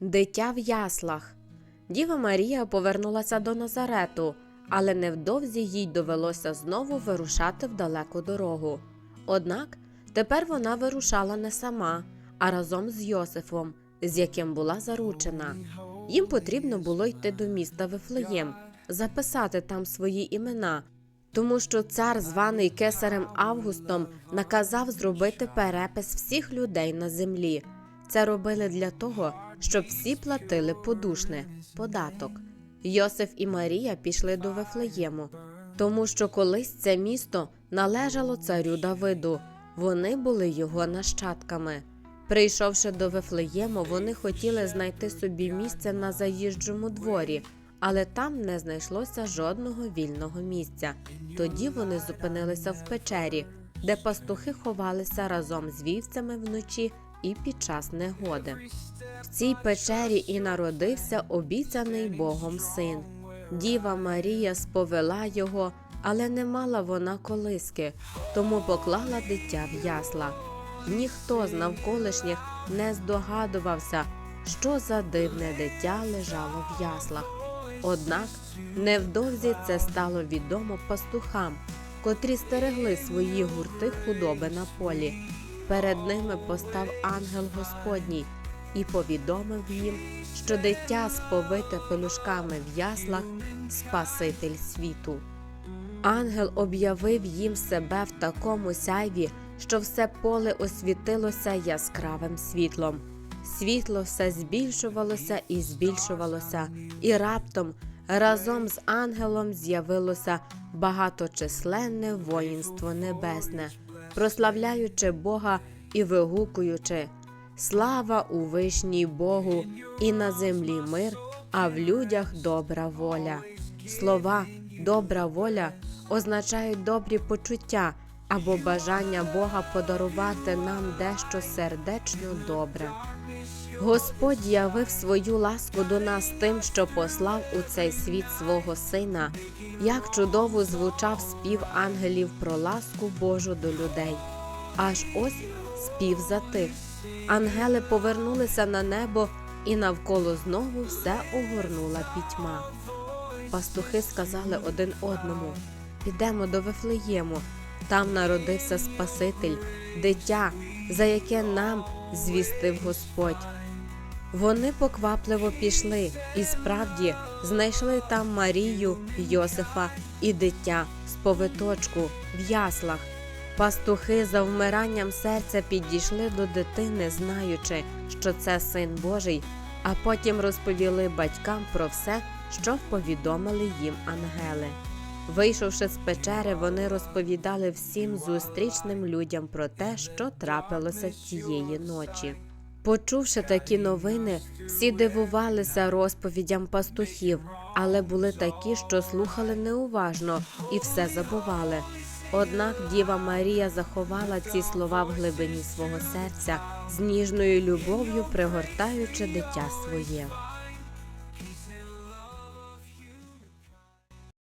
Дитя в яслах. Діва Марія повернулася до Назарету, але невдовзі їй довелося знову вирушати в далеку дорогу. Однак тепер вона вирушала не сама, а разом з Йосифом, з яким була заручена. Їм потрібно було йти до міста Вифлеєм, записати там свої імена, тому що цар, званий кесарем Августом, наказав зробити перепис всіх людей на землі. Це робили для того, щоб всі платили подушне податок. Йосиф і Марія пішли до Вифлеєму, тому що колись це місто належало царю Давиду. Вони були його нащадками. Прийшовши до Вифлеєму, вони хотіли знайти собі місце на заїжджому дворі, але там не знайшлося жодного вільного місця. Тоді вони зупинилися в печері, де пастухи ховалися разом з вівцями вночі і під час негоди. В цій печері і народився обіцяний Богом син. Діва Марія сповела його, але не мала вона колиски, тому поклала дитя в ясла. Ніхто з навколишніх не здогадувався, що за дивне дитя лежало в яслах. Однак невдовзі це стало відомо пастухам, котрі стерегли свої гурти худоби на полі. Перед ними постав ангел Господній і повідомив їм, що дитя сповите пелюшками в яслах Спаситель світу. Ангел об'явив їм себе в такому сяйві, що все поле освітилося яскравим світлом. Світло все збільшувалося і збільшувалося, і раптом разом з ангелом з'явилося багаточисленне воїнство небесне, прославляючи Бога і вигукуючи Слава у вишній Богу, і на землі мир, а в людях добра воля. Слова добра воля означають добрі почуття або бажання Бога подарувати нам дещо сердечно добре. Господь явив свою ласку до нас тим, що послав у цей світ свого сина, як чудово звучав спів ангелів про ласку Божу до людей. Аж ось спів затих. Ангели повернулися на небо, і навколо знову все огорнула пітьма. Пастухи сказали один одному: Підемо до Вифлеєму. Там народився Спаситель, дитя, за яке нам звістив Господь. Вони поквапливо пішли і справді знайшли там Марію, Йосифа і дитя з повиточку в яслах. Пастухи за вмиранням серця підійшли до дитини, знаючи, що це син Божий, а потім розповіли батькам про все, що повідомили їм ангели. Вийшовши з печери, вони розповідали всім зустрічним людям про те, що трапилося цієї ночі. Почувши такі новини, всі дивувалися розповідям пастухів, але були такі, що слухали неуважно і все забували. Однак Діва Марія заховала ці слова в глибині свого серця з ніжною любов'ю, пригортаючи дитя своє.